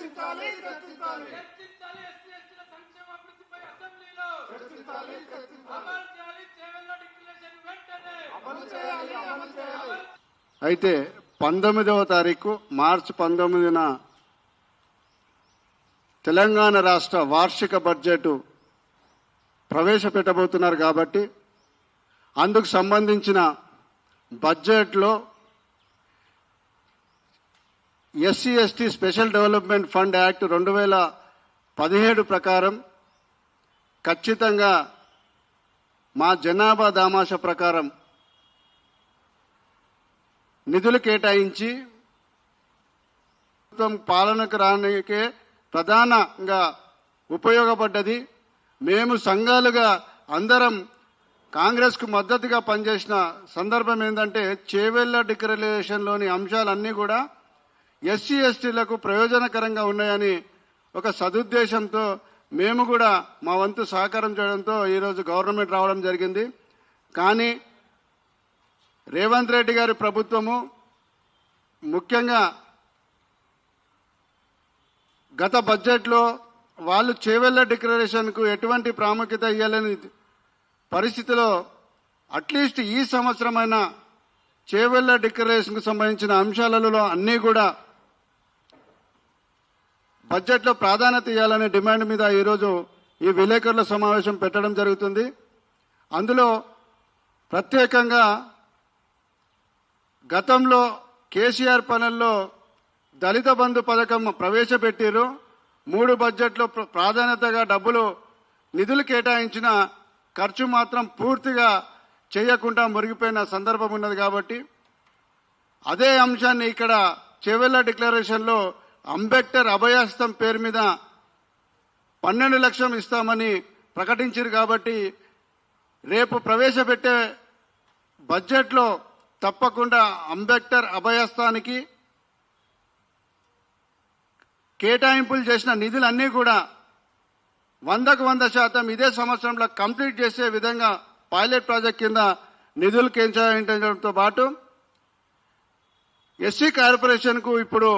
చర్చించాలి చర్చించాలి చర్చించాలి ఎస్సీ ఎస్టీల సంక్షేమ అభివృద్ధిపై అసెంబ్లీలో. చర్చించాలి చర్చించాలి అమలు చేయాలి చేవెళ్ళ డిక్లరేషన్ వెంటనే. అమలు చేయాలి అమలు చేయాలి. అయితే పంతొమ్మిదవ తారీఖు మార్చి పంతొమ్మిదిన తెలంగాణ రాష్ట్ర వార్షిక బడ్జెట్ ప్రవేశపెట్టబోతున్నారు కాబట్టి అందుకు సంబంధించిన బడ్జెట్లో SC ST special development fund act రెండు వేల పదిహేడు ప్రకారం ఖచ్చితంగా మా జనాభా దామాష ప్రకారం నిధులు కేటాయించి ప్రభుత్వం పాలనకు రానికే ప్రధానంగా ఉపయోగపడ్డది. మేము సంఘాలుగా అందరం కాంగ్రెస్కు మద్దతుగా పనిచేసిన సందర్భం ఏంటంటే చేవెళ్ళ డిక్లరేషన్లోని అంశాలన్నీ కూడా ఎస్సీ ఎస్టీలకు ప్రయోజనకరంగా ఉన్నాయని ఒక సదుద్దేశంతో మేము కూడా మా వంతు సహకారం చేయడంతో ఈరోజు గవర్నమెంట్ రావడం జరిగింది. కానీ రేవంత్ రెడ్డి గారి ప్రభుత్వము ముఖ్యంగా గత బడ్జెట్లో వాళ్ళు చేవెళ్ళ డిక్లరేషన్కు ఎటువంటి ప్రాముఖ్యత ఇవ్వలేని పరిస్థితిలో అట్లీస్ట్ ఈ సంవత్సరమైన చేవెళ్ళ డిక్లరేషన్కు సంబంధించిన అంశాలలో అన్నీ కూడా బడ్జెట్లో ప్రాధాన్యత ఇవ్వాలనే డిమాండ్ మీద ఈరోజు ఈ విలేకరుల సమావేశం పెట్టడం జరుగుతుంది. అందులో ప్రత్యేకంగా గతంలో కేసీఆర్ పనుల్లో దళిత బంధు పథకం ప్రవేశపెట్టారు మూడు బడ్జెట్లో ప్ర- ప్రాధాన్యతగా డబ్బులు నిధులు కేటాయించిన ఖర్చు మాత్రం పూర్తిగా చేయకుండా మురిగిపోయిన సందర్భం ఉన్నది కాబట్టి అదే అంశాన్ని ఇక్కడ చెవెళ్ళ డిక్లరేషన్లో అంబేద్కర్ అభయాస్తం పేరు మీద పన్నెండు లక్షలు ఇస్తామని ప్రకటించారు కాబట్టి రేపు ప్రవేశపెట్టే బడ్జెట్లో తప్పకుండా అంబేద్కర్ అభయాస్తానికి కేటాయింపులు చేసిన నిధులన్నీ కూడా వందకు వంద శాతం ఇదే సంవత్సరంలో కంప్లీట్ చేసే విధంగా పైలట్ ప్రాజెక్ట్ కింద నిధులు కేటాయించడంతో పాటు ఎస్సీ కార్పొరేషన్కు ఇప్పుడు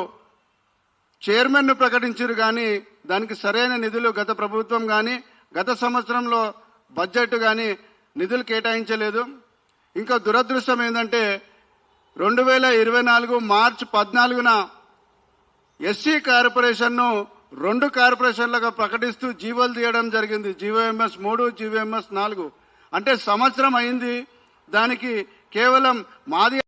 చైర్మన్ను ప్రకటించారు కానీ దానికి సరైన నిధులు గత ప్రభుత్వం కానీ గత సంవత్సరంలో బడ్జెట్ కానీ నిధులు కేటాయించలేదు. ఇంకా దురదృష్టం ఏంటంటే రెండు వేల ఇరవై నాలుగు మార్చి పద్నాలుగున ఎస్సీ కార్పొరేషన్ను రెండు కార్పొరేషన్లుగా ప్రకటిస్తూ జీవోలు తీయడం జరిగింది. జీవోఎంఎస్ మూడు జీవోఎంఎస్ నాలుగు. అంటే సంవత్సరం అయింది. దానికి కేవలం మాది